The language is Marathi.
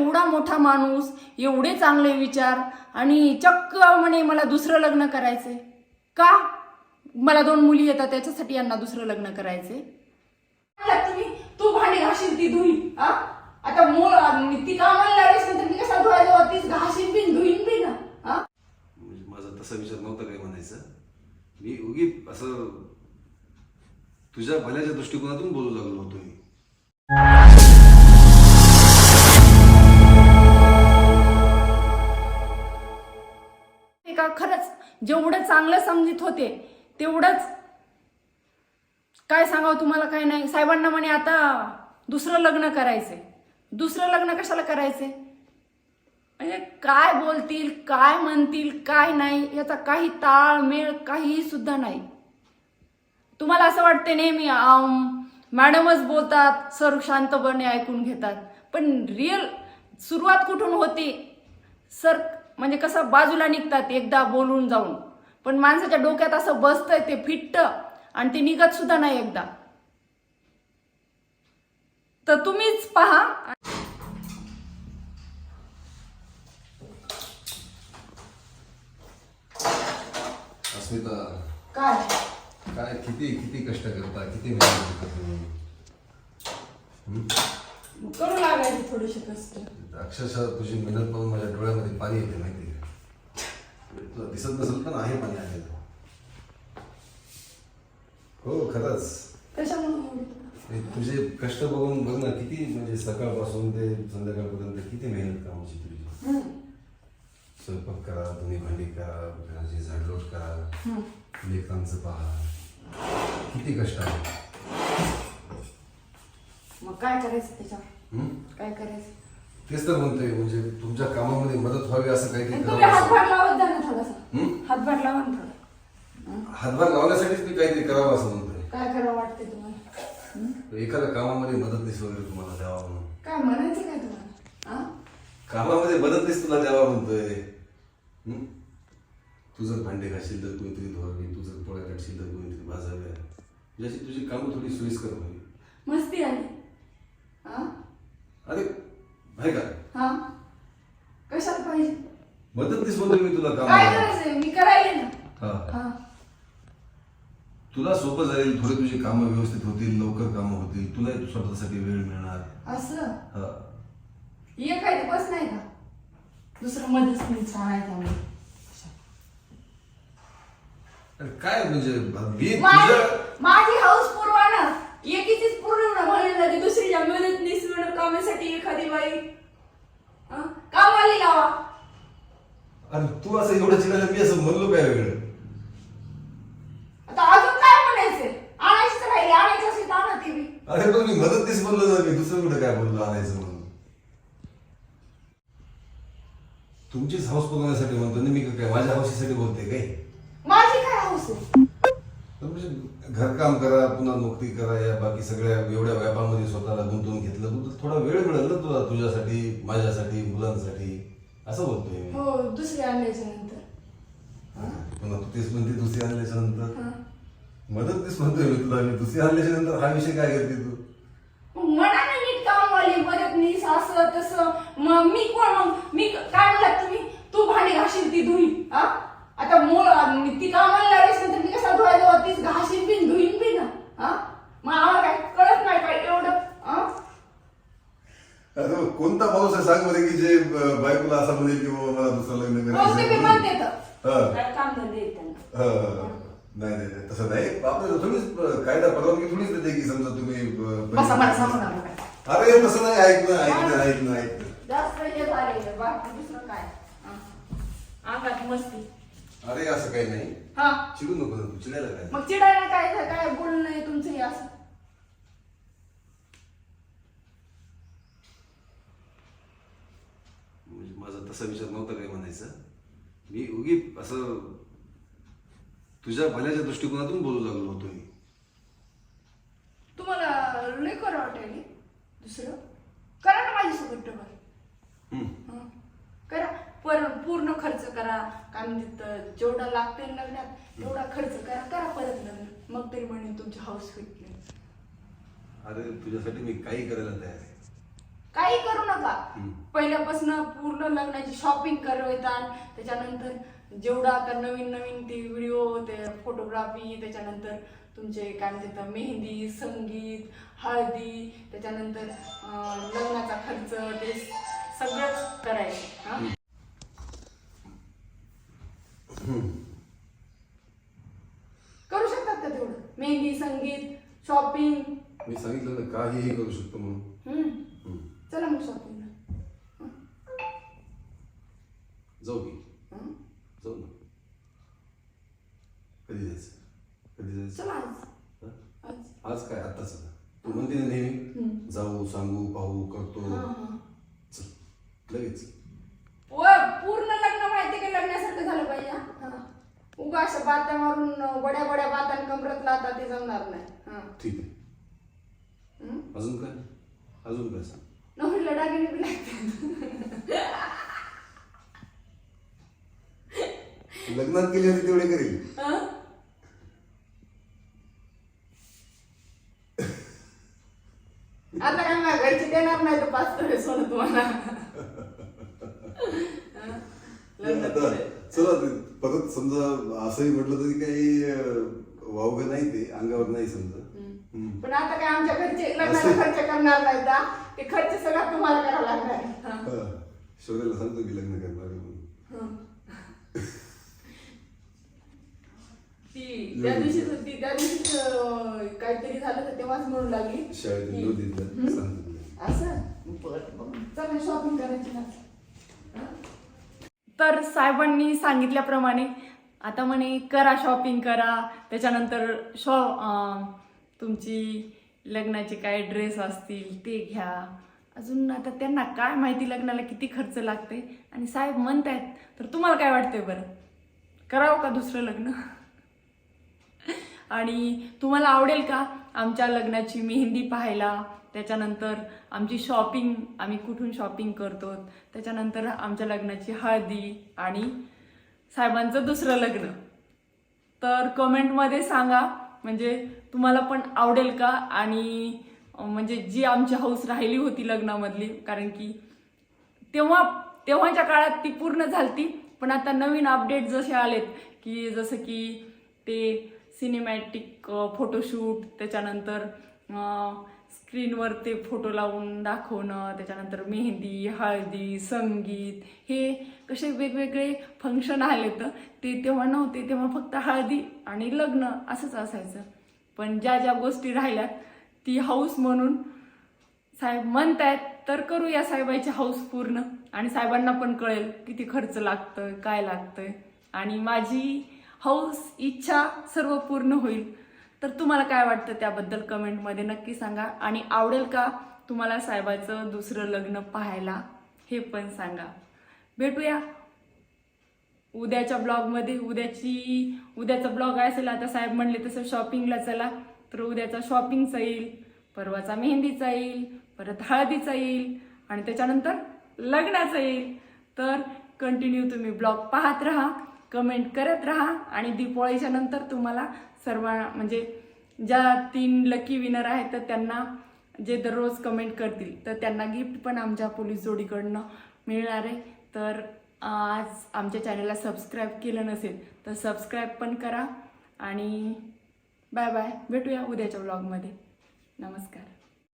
एवढा मोठा माणूस एवढे चांगले विचार आणि चक्क म्हणे मला दुसरं लग्न करायचे का? मला दोन मुली येतात त्याच्यासाठी यांना दुसरं लग्न करायचे तुम्ही तू भांडी घाशील ती धुई आता मूळ मी ती कामाला लागलीस नंतर मी कसा धुवायला तीच घाशील बिन धुईन बिन म्हणजे माझा तसा विचार नव्हता काही म्हणायचं. मी उगी असं तुझ्या भल्याच्या दृष्टिकोनातून बोलू लागलो होतो का खरंच जेवढं चांगलं समजित होते तेवढंच काय सांगावं तुम्हाला काय नाही? साहेबांना म्हणे आता दुसरं लग्न करायचंय. दुसरं लग्न कशाला करायचंय? म्हणजे काय बोलतील काय म्हणतील काय नाही याचा काही ताळमेळ काहीही सुद्धा नाही. तुम्हाला असं वाटते नेहमी मॅडमच बोलतात सर शांतपणे ऐकून घेतात. पण रिअल सुरुवात कुठून होती? सर म्हणजे कसं बाजूला निघतात एकदा बोलून जाऊन. पण माणसाच्या डोक्यात असं बसतंय ते फिट्ट आणि ते निघत सुद्धा नाही एकदा. तर तुम्हीच पहा. अस्मिता. काय? काय किती किती कष्ट करता किती मेहनत करता तुम्ही? करू लागायचे थोडेसे कष्ट. अक्षरशः तुझी मेहनत पाहून माझ्या डोळ्यामध्ये पाणी येते माहिती आहे तुला दिसत नसेल पण आहे पाणी आलेलं. हो खरंच. कशामुळे हे तुझे कष्ट बघून बघ ना किती म्हणजे सकाळपासून ते संध्याकाळपर्यंत किती मेहनत कामाची तुझी. स्वयंपाक करा धुणी भांडी करा घराची झाडलोट करा लेकरांचं पहा. किती कष्ट आहे. मग काय करायचं त्याच्यावर? हं? काय करायचं? तेच तर म्हणतोय म्हणजे तुमच्या कामामध्ये मदत व्हावी असं काहीतरी आणि तुम्ही करावं हातभार लावत जा ना थोडासा. हं? हातभार लावा ना थोडा. हातभार लावण्यासाठीच मी काहीतरी करावं असं म्हणतोय. काय करावं वाटते तुम्हाला? हं? एखाद्या कामामध्ये मदतनीस वगैरे तुम्हाला द्यावा म्हणून. काय म्हणायचं काय तुम्हाला? हा? कामामध्ये मदतनीस तुला द्यावा म्हणतोय. हं? तू जर भांडे घाशील तर कोणीतरी धुवावी तू जर पोळ्या काढशील तर कोणीतरी भाजाव्या जशी तुझी कामं थोडी सोयीस्कर व्हावी. मस्ती आली हा अरे आहे का हा कशाला पाहिजे मदतनीस म्हणतोय मी तुला काय काम करायचंय? मी करायले ना. हा. हा. तुला सोपं जाईल थोडी तुझी कामं व्यवस्थित होतील लवकर कामं होतील. तुला स्वतःसाठी वेळ मिळणार. असं? हा. ये काय ते बस नाही का? दुसरं मध्येच मी आम्ही. अरे काय म्हणजे मी माझी तुझं माझी हाऊस पुरवाना एकीचीच पूर्ण म्हणून झाली दुसरीच्या मदत निसवण कामासाठी एखादी बाई. हा? कामाली लावा. अरे तू असं एवढं चिडायला मी असं म्हणलो काय वेगळं? आता अजून काय म्हणायचंय आणायचं राहिले आणायचं असेल तर आणा ती बी. अरे पण मी मदतनीस बोललो ना मी दुसरं कुठं काय बोललो आणायचं म्हणून? तुमचीच हाऊस बघण्यासाठी म्हणतो ना मी का काय? माझ्या हौशीसाठी बोलते काय? माझी काय हाऊस आहे? तर म्हणजे घरकाम करा पुन्हा नोकरी करा या बाकी सगळ्या एवढ्या व्यापामध्ये स्वतःला गुंतवून घेतलं. तर थोडा वेळ मिळेल ना तुला तुझ्यासाठी माझ्यासाठी मुलांसाठी. असं बोलतोय. मी हो दुसरी आणल्याच्या नंतर पुन्हा तू तेच म्हणते दुसरी आणल्याच्या नंतर हा. मदतनीस म्हणतोय मी तुला मी. दुसरी आणल्याच्या नंतर हा विषय काय करते तू? मग म्हणा ना नीट कामवाली मदतनीस असं तसं. मग मी कोण? मग मी काय म्हणलात तुम्ही? तू भांडी घाशील ती धुई हा? आता मूळ मी ती कामाला लागलीस नंतर मी कसा धुवायला तीच घाशीन बिन धुईन बिन हा? मग आम्हाला काय कळत नाही काय एवढं हा? अरे कोणता आहे सांग बरं की जे बायकोला असं म्हणेल की बाबा मला दुसरं लग्न करायचं हा. काम धंदे त्यांना. हा. नाही नाही नाही, तसं नाही. आपल्याला थोडीच कायदा परवानगी थोडीच देते की समजा तुम्ही बसा अरे तसं नाही. ऐकणं ऐकणं ऐकणं ऐकणं जास्त हे झाले बाकी दुसरं काय? हा. अंगात मस्ती. अरे असं काही नाही. हा. चिडू नको चिडायला काय? मग चिडायला काय काय बोलणं आहे तुमचं हे असं? तसा विचार नव्हता काही म्हणायचा. मी उगी असं तुझ्या भल्याच्या दृष्टिकोनातून बोलू लागलो होतो मी. तुम्हाला लय करा वाटेल हे? दुसरं? करा ना माझ्यासोबत डबल हम्म. हं. करा. पर पूर्ण खर्च करा. काय म्हणते जेवढा लागते लग्नात तेवढा खर्च करा. करा परत लग्न. मग तरी म्हणे तुमची हाऊस फिटली अरे तुझ्यासाठी मी काही करायला तयार आहे. काही करू नका. पहिल्यापासून पूर्ण लग्नाची शॉपिंग करवतात त्याच्यानंतर जेवढा आता नवीन नवीन ते व्हिडिओ ते फोटोग्राफी त्याच्यानंतर तुमचे काय म्हणतात मेहंदी संगीत हळदी त्याच्यानंतर लग्नाचा खर्च ते सगळंच करायचं हा? करू शकतात का तेवढं? मेहंदी संगीत शॉपिंग मी सांगितलं ना काहीही करू शकतो म्हणून. कधी जायचं? कधी जायचं? चला आज. हं? आज. आज काय? आत्ताच ना तू म्हणते ना नेहमी जाऊ सांगू पाहू करतो. हा, हा. चल लगेच. व पूर्ण लग्न माहिती का? लग्नासारखं झालं पाहिजे हा? हा. उगा अशा बात्या मारून बड्या बड्या बातान कमरत लावता ते जमणार नाही. हा. ठीक आहे. हं? अजून काय? अजून काय सांग? नवरीला दागिने बी लागतात लग्नात केली होती तेवढे करेल. हा? आता काय माझ्या घरची देणार नाही तर पाच तोळे सोनं तुम्हाला हा? लग्न आता चला ते परत समजा असंही म्हटलं तरी काही वावगं नाही ते अंगावर नाही समजा हम्म. पण आता काय आमच्या घरचे लग्नाचा खर्च करणार नाही का ते खर्च सगळा तुम्हाला करावा लागणार. हा. हा. शौर्याला सांगतो की लग्न करणार आहे म्हणून हं. ती त्या दिवशीच होती त्या दिवशीच अं, काहीतरी झालं तर तेव्हाच म्हणू लागली. शाळेत की-. असं? बरं बरं चला शॉपिंग करायची ना. हं? तर साहेबांनी सांगितल्याप्रमाणे आता म्हणे करा शॉपिंग करा. त्याच्यानंतर शॉ अं, तुमची लग्नाचे काय ड्रेस असतील ते घ्या. अजून आता त्यांना काय माहिती लग्नाला किती खर्च लागते? आणि साहेब म्हणतायत तर तुम्हाला काय वाटतंय बरं? करावं का दुसरं लग्न? आणि तुम्हाला आवडेल का आमच्या लग्नाची मेहंदी पाहायला? त्याच्यानंतर आमची शॉपिंग आम्ही कुठून शॉपिंग करतो? त्याच्यानंतर आमच्या लग्नाची हळदी आणि साहेबांचं दुसरं लग्न. तर कमेंटमध्ये सांगा म्हणजे तुम्हाला पण आवडेल का? आणि म्हणजे जी आमची हौस राहिली होती लग्नामधली कारण की तेव्हा तेव्हाच्या काळात ती पूर्ण झालती. पण आता नवीन अपडेट जसे आलेत की जसं की ते सिनेमॅटिक फोटोशूट त्याच्यानंतर स्क्रीनवर ते फोटो लावून दाखवणं त्याच्यानंतर मेहंदी हळदी संगीत हे कसे वेगवेगळे फंक्शन आले तर ते तेव्हा नव्हते तेव्हा फक्त हळदी आणि लग्न असंच असायचं. पण ज्या ज्या गोष्टी राहिल्यात ती हौस म्हणून साहेब म्हणतायत तर करू या साहेबाची हौस पूर्ण. आणि साहेबांना पण कळेल किती खर्च लागतोय काय लागतंय. आणि माझी हौस इच्छा सर्व पूर्ण होईल. तर तुम्हाला काय वाटतं त्याबद्दल कमेंटमध्ये नक्की सांगा. आणि आवडेल का तुम्हाला साहेबाचं दुसरं लग्न पाहायला? हे पण सांगा. भेटूया उद्याच्या ब्लॉगमध्ये. उद्याची उद्याचा ब्लॉग असेल आता साहेब म्हणले तसं शॉपिंगला चला तर उद्याचा शॉपिंगचा येईल परवाचा मेहंदीचा येईल परत हळदीचा येईल आणि त्याच्यानंतर लग्नाचा येईल. तर कंटिन्यू तुम्ही ब्लॉग पाहत राहा. कमेंट करत राहा आणि दिपोळीच्या नंतर तुम्हाला सर्व म्हणजे ज्या तीन लकी विनर आहेत तर त्यांना जे दररोज कमेंट करतील तर त्यांना गिफ्ट पण आमच्या पोलीस जोडीकडनं मिळणार आहे. तर आज आमच्या चॅनलला सबस्क्राईब केलं नसेल तर सबस्क्राईब पण करा आणि बाय बाय भेटूया उद्याच्या ब्लॉगमध्ये नमस्कार.